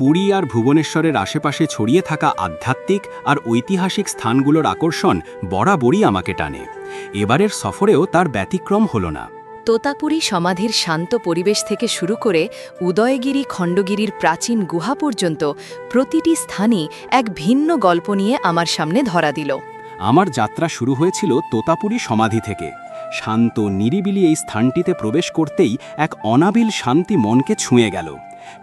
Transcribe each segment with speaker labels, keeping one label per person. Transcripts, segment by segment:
Speaker 1: পুরী আর ভুবনেশ্বরের আশেপাশে ছড়িয়ে থাকা আধ্যাত্মিক আর ঐতিহাসিক স্থানগুলোর আকর্ষণ বরাবরই আমাকে টানে। এবারের সফরেও তার ব্যতিক্রম হল না।
Speaker 2: তোতাপুরী সমাধির শান্ত পরিবেশ থেকে শুরু করে উদয়গিরি খণ্ডগিরির প্রাচীন গুহা পর্যন্ত প্রতিটি স্থানই এক ভিন্ন গল্প নিয়ে আমার সামনে ধরা দিল।
Speaker 1: আমার যাত্রা শুরু হয়েছিল তোতাপুরী সমাধি থেকে। শান্ত নিরিবিলি এই স্থানটিতে প্রবেশ করতেই এক অনাবিল শান্তি মনকে ছুঁয়ে গেল।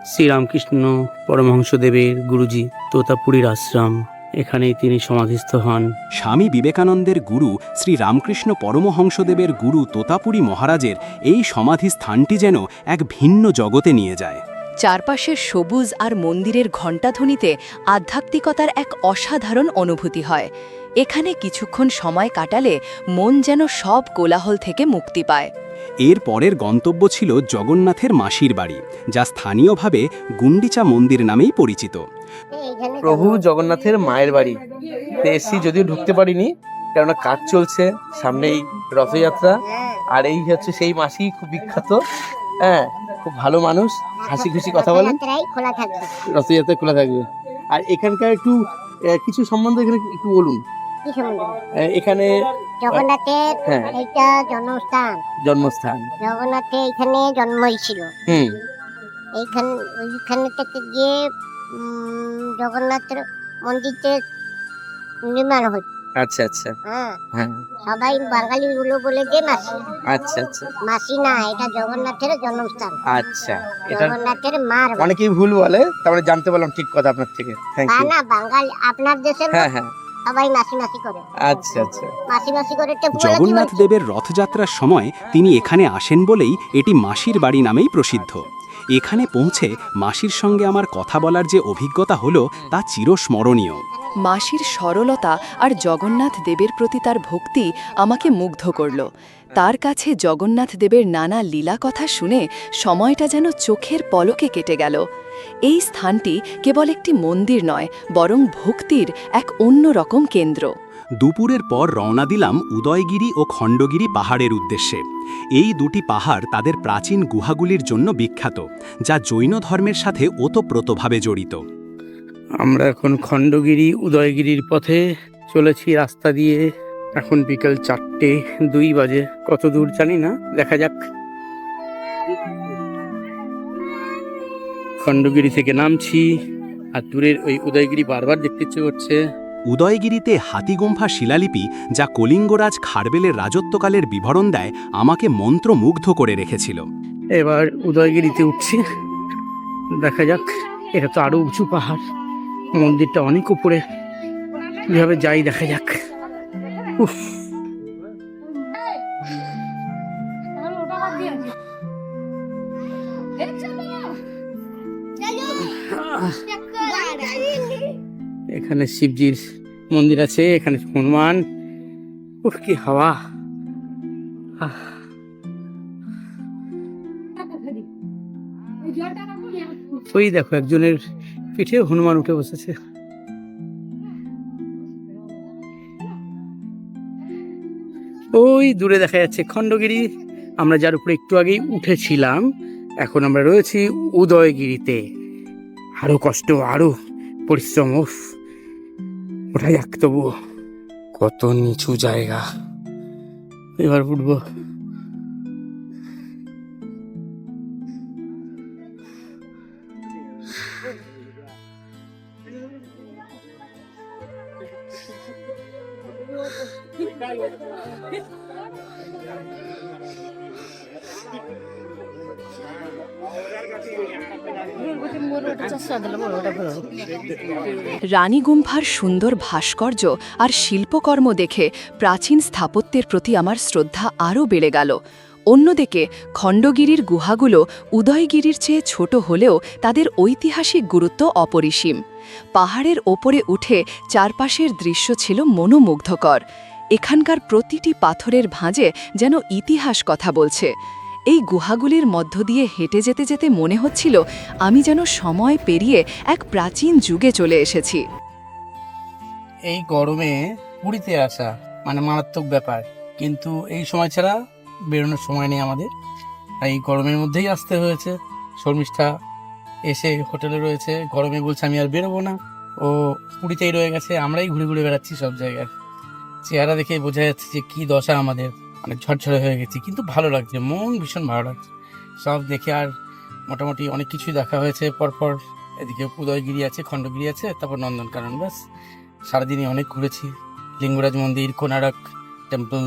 Speaker 3: শ্রীরামকৃষ্ণ পরমহংসদেবের গুরুজি তোতাপুরীর আশ্রম এখানেই তিনি সমাধিস্থ হন।
Speaker 1: স্বামী বিবেকানন্দের গুরু শ্রী রামকৃষ্ণ পরমহংসদেবের গুরু তোতাপুরী মহারাজের এই সমাধি স্থানটি যেন এক ভিন্ন জগতে নিয়ে যায়।
Speaker 2: চারপাশের সবুজ আর মন্দিরের ঘণ্টাধ্বনিতে আধ্যাত্মিকতার এক অসাধারণ অনুভূতি হয়। এখানে কিছুক্ষণ সময় কাটালে মন যেন সব কোলাহল থেকে মুক্তি পায়।
Speaker 1: এর পরের গন্তব্য ছিল জগন্নাথের মাসির বাড়ি যা স্থানীয়ভাবে গুন্ডিচা মন্দির নামেই পরিচিত।
Speaker 3: প্রভু জগন্নাথের মায়ের বাড়ি। এসি যদিও ঢুকতে পারিনি কেননা কাজ চলছে সামনেই রথযাত্রা আর এই হচ্ছে সেই মাসি খুব বিখ্যাত। হ্যাঁ খুব ভালো মানুষ হাসি খুশি কথা বলেন
Speaker 4: রথযাত্রায় খোলা থাকবে।
Speaker 3: রথযাত্রা খোলা থাকবে। আর এখানকার একটু কিছু সম্বন্ধে এখানে একটু বলুন। এখানে
Speaker 4: জগন্নাথের
Speaker 3: হ্যাঁ।
Speaker 4: এইটা জন্মস্থান।
Speaker 3: জন্মস্থান।
Speaker 4: জগন্নাথের এখানে জন্ম হয়েছিল
Speaker 3: হুম।
Speaker 4: এইখান ওইখানে থেকে গিয়ে জগন্নাথের মন্দিরতে নির্মাণ হচ্ছে
Speaker 3: আচ্ছা আচ্ছা।
Speaker 4: হ্যাঁ।
Speaker 3: হ্যাঁ।
Speaker 4: সবাই বাঙালি গুলো বলে যে মাসি।
Speaker 3: আচ্ছা আচ্ছা।
Speaker 4: মাসি না এটা জগন্নাথের জন্মস্থান।
Speaker 3: আচ্ছা এটা
Speaker 4: জগন্নাথের মার
Speaker 3: অনেকেই ভুল বলে তারপরে জানতে পারলাম ঠিক কথা আপনার থেকে। থ্যাংক ইউ
Speaker 4: না বাঙালি আপনার দেশের
Speaker 3: হ্যাঁ হ্যাঁ।
Speaker 4: সবাই করে।
Speaker 3: আচ্ছা আচ্ছা।
Speaker 4: মাসি মাসি করে
Speaker 1: জগন্নাথ দেবের রথযাত্রার সময় তিনি এখানে আসেন বলেই এটি মাসির বাড়ি নামেই প্রসিদ্ধ। এখানে পৌঁছে মাসির সঙ্গে আমার কথা বলার যে অভিজ্ঞতা হলো, তা চিরস্মরণীয়।
Speaker 2: মাসির সরলতা আর জগন্নাথ দেবের প্রতি তার ভক্তি আমাকে মুগ্ধ করল। তার কাছে জগন্নাথ দেবের নানা লীলা কথা শুনে সময়টা যেন চোখের পলকে কেটে গেল। এই স্থানটি কেবল একটি মন্দির নয়, বরং ভক্তির এক অন্যরকম কেন্দ্র।
Speaker 1: দুপুরের পর রওনা দিলাম উদয়গিরি ও খণ্ডগিরি পাহাড়ের উদ্দেশ্যে। এই দুটি পাহাড় তাদের প্রাচীন গুহাগুলির জন্য বিখ্যাত, যা জৈন ধর্মের সাথে ওতপ্রোতভাবে জড়িত।
Speaker 3: আমরা এখন খণ্ডগিরি, উদয়গিরির পথে চলেছি রাস্তা দিয়ে। এখন বিকেল চারটে, দুই বাজে। কত দূর জানি না, দেখা যাক। খণ্ডগিরি থেকে নামছি, আর দূরের ওই উদয়গিরি বারবার দেখতে ইচ্ছে করছে।
Speaker 1: উদয়গিরিতে হাতিগুম্ফা শিলালিপি, যা কলিঙ্গরাজ খারবেলের রাজত্বকালের বিবরণ দেয়, আমাকে মন্ত্রমুগ্ধ করে রেখেছিল।
Speaker 3: এবার উদয়গিরিতে উঠছি। দেখা যাক, এটা তো আরও উঁচু পাহাড়। মন্দিরটা অনেক উপরে। কীভাবে যাই, দেখা যাক। উফ। এখানে শিবজির মন্দির আছে, এখানে হনুমান। উফ, কি হাওয়া। ওই দেখো, একজনের পিঠে হনুমান উঠে বসেছে। ওই দূরে দেখা যাচ্ছে খণ্ডগিরি। আমরা যার উপরে একটু আগেই উঠেছিলাম, এখন আমরা রয়েছি উদয়গিরিতে। আরও কষ্ট, আরও পরিশ্রম উফ ওঠা যাক তবু কত নিচু জায়গা। এবার উঠবো।
Speaker 2: রানীগুম্ফার সুন্দর ভাস্কর্য আর শিল্পকর্ম দেখে প্রাচীন স্থাপত্যের প্রতি আমার শ্রদ্ধা আরও বেড়ে গেল। অন্যদিকে খণ্ডগিরির গুহাগুলো উদয়গিরির চেয়ে ছোট হলেও তাদের ঐতিহাসিক গুরুত্ব অপরিসীম। পাহাড়ের ওপরে উঠে চারপাশের দৃশ্য ছিল মনোমুগ্ধকর। এখানকার প্রতিটি পাথরের ভাঁজে যেন ইতিহাস কথা বলছে। এই গুহাগুলির মধ্য দিয়ে হেঁটে যেতে যেতে মনে হচ্ছিল আমি যেন সময় পেরিয়ে এক প্রাচীন যুগে চলে এসেছি।
Speaker 3: এই গরমে পুরীতে আসা মানে মারাত্মক ব্যাপার। কিন্তু এই সময় ছাড়া বেরোনোর সময় নেই আমাদের। এই গরমের মধ্যেই আসতে হয়েছে। শর্মিষ্ঠা এসে হোটেলে রয়েছে। গরমে বলছে, আমি আর বেরোবো না। ও পুরীতেই রয়ে গেছে। আমরাই ঘুরে ঘুরে বেড়াচ্ছি সব জায়গায়। চেহারা দেখে বোঝা যাচ্ছে যে কী দশা আমাদের। অনেক ঝরঝরে হয়ে গেছি। কিন্তু ভালো লাগছে, মন ভীষণ ভালো লাগছে। সব দেখে আর মোটামুটি অনেক কিছুই দেখা হয়েছে। পরপর এদিকে উদয়গিরি আছে, খণ্ডগিরি আছে, তারপর নন্দনকানন, ব্যাস। সারাদিনই অনেক ঘুরেছি। লিঙ্গরাজ মন্দির কোনারক টেম্পল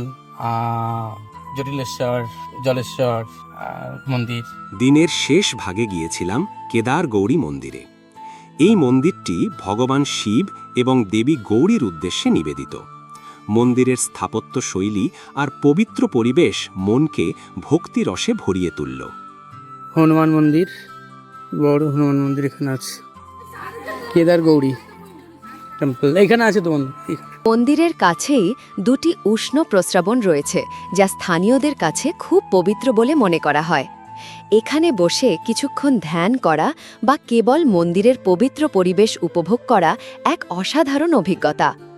Speaker 3: জটিলেশ্বর, জলেশ্বর মন্দির।
Speaker 1: দিনের শেষ ভাগে গিয়েছিলাম কেদার গৌরী মন্দিরে। এই মন্দিরটি ভগবান শিব এবং দেবী গৌরীর উদ্দেশ্যে নিবেদিত। মন্দিরের স্থাপত্য শৈলী আর পবিত্র পরিবেশ মনকে ভক্তিরসে ভরিয়ে তুলল।
Speaker 3: হনুমান মন্দির বড় হনুমান মন্দির এখানে আছে। কেদার গৌরী টেম্পল এখানে আছে তো
Speaker 2: মন্দিরের কাছেই দুটি উষ্ণ প্রস্রাবণ রয়েছে যা স্থানীয়দের কাছে খুব পবিত্র বলে মনে করা হয়। এখানে বসে কিছুক্ষণ ধ্যান করা বা কেবল মন্দিরের পবিত্র পরিবেশ উপভোগ করা এক অসাধারণ অভিজ্ঞতা।